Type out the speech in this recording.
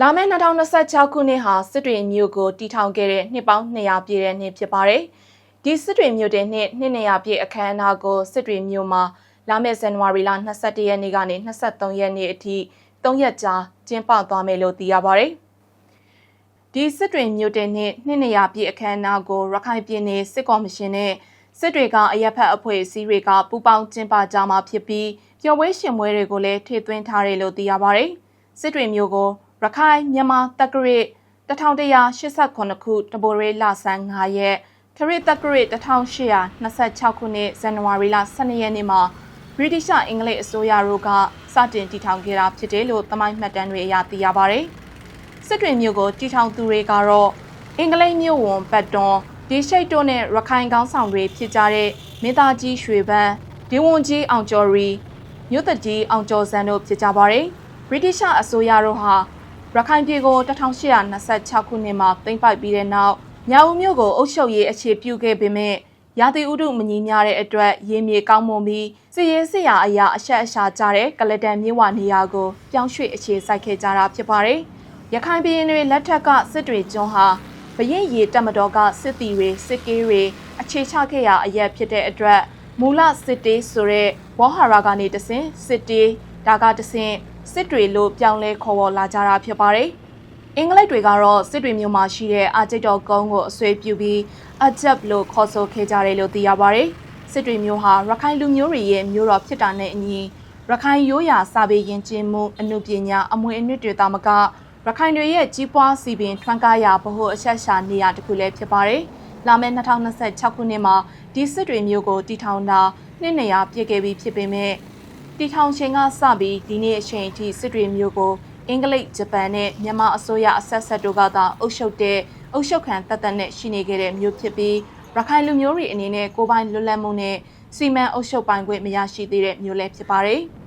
လာမယ့်2026ခုနှစ်ဟာစစ်တွေမြို့ကိုတည်ထောင်ခဲ့တဲ့နှစ်ပေါင်း200ပြည့်တဲ့နှစ်ဖြစ်ပါတယ်။ဒီစစ်တွေမြို့တဲ့နှစ်နှစ်200ပြည့်အခမ်းအနားကိုစစ်တွေမြို့မှာလာမယ့်ဇန်နဝါရီလ22ရက်နေ့ကနေ23ရက်နေ့အထိ3ရက်ကြာကျင်းပသွားမယ်လို့သိရပါတယ်။ဒီစစ်တွေမြို့တဲ့နှစ်နှစ်200ပြည့်အခမ်းအနားကိုရခိုင်ပြည်နယ်စစ်ကော်မရှင်နဲ့စစ်တွေကအရက်ဖက်အဖွဲ့အစည်းတွေကပူးပေါင်းကျင်းပကြမှာဖြစ်ပြီးပျော်ပွဲရှင်ပွဲတွေကိုလည်းထည့်သွင်းထားတယ်လို့သိရပါတယ်။စစ်တွေမြို့ကို ရခိုင်မြန်မာတက္ကရာ1189ခုတဘော်ရဲလဆန်း9ရက်ထရစ်တက္ကရာ1826ခုနှစ်ဇန်နဝါရီလ12ရက်နေ့မှာဗြိတိရှအင်္ဂလိပ်အစိုးရတို့ကစတင်တည်ထောင်ခဲ့တာဖြစ်တယ်လို့သမိုင်းမှတ်တမ်းတွေအရသိရပါတယ်။စစ်တွေမြို့ကိုတည်ထောင်သူတွေကတော့အင်္ဂလိပ်မြို့ဝန်ပတ်တွန်ဒီရှိတ်တို့နဲ့ရခိုင်ကောင်းဆောင်တွေဖြစ်ကြတဲ့မင်းသားကြီးရွှေပန်းဒီဝန်ကြီးအောင်ကျော်ရီမြို့သက်ကြီးအောင်ကျော်စံတို့ဖြစ်ကြပါတယ်။ဗြိတိရှအစိုးရတို့ဟာ ရခိုင်ပြည်ကို1826ခုနှစ်မှာသိမ်းပိုက်ပြီးတဲ့နောက်မြောက်ဦးမြို့ကိုအုပ်ချုပ်ရေးအခြေပြုခဲ့ပေမဲ့ရာသီဥတုမညီမျှတဲ့အတွက်ရေမြေကောင်းမွန်ပြီးစစ်ရေးစစ်ရာအရာအဆက်အရှာကြတဲ့ကလတန်မြို့ဝနေရာကိုပြောင်းရွှေ့အခြေစိုက်ခဲ့ကြတာဖြစ်ပါတယ်။ရခိုင်ပြည်နယ်တွေလက်ထက်ကစစ်တွေကျွန်းဟာဘရင်ရီတက်မတော်ကစစ်တီတွေစစ်ကေးတွေအခြေချခဲ့ရာအရက်ဖြစ်တဲ့အတွက်မူလစစ်တေးဆိုတဲ့ဝေါဟာရာကနေတဆင်စစ်တေးဒါကတဆင် စစ်တွေလို့ပြောင်းလဲခေါ်ဝေါ်လာကြတာဖြစ်ပါတယ်။အင်္ဂလိပ်တွေကတော့စစ်တွေမျိုးမှာရှိတဲ့အာဂျစ်တော်ကုန်းကိုအဆွေးပြုပြီးအဂျပ်လို့ခေါ်ဆိုခဲ့ကြတယ်လို့သိရပါတယ်။စစ်တွေမျိုးဟာရခိုင်လူမျိုးတွေရဲ့မျိုးတော်ဖြစ်တာနဲ့အညီရခိုင်ရိုးရာစာပေယဉ်ကျေးမှုအမှုပညာအမွေအနှစ်တွေတာမကရခိုင်တွေရဲ့ကြီးပွားစီပင်ထွန်းကားရာဗဟိုအဆက်ရှာနေရာတစ်ခုလည်းဖြစ်ပါတယ်။လာမယ့်2026ခုနှစ်မှာဒီစစ်တွေမျိုးကိုတည်ထောင်တာနှစ်နေရာပြည့်ခဲ့ပြီးဖြစ်ပေမဲ့ တီထောင်ချိန်ကစပြီးဒီနေ့အချိန်အထိစစ်တွေမျိုးကိုအင်္ဂလိပ်ဂျပန်နဲ့မြန်မာအစိုးရအဆက်ဆက်တို့ကသာအုပ်ချုပ်တဲ့အုပ်ချုပ်ခံတပ်တပ်နဲ့ရှိနေခဲ့တဲ့မျိုးဖြစ်ပြီးရခိုင်လူမျိုးတွေအနေနဲ့ကိုယ်ပိုင်လွတ်လပ်မှုနဲ့စီမံအုပ်ချုပ်ပိုင်ခွင့်မရရှိသေးတဲ့မျိုးလည်းဖြစ်ပါတယ်။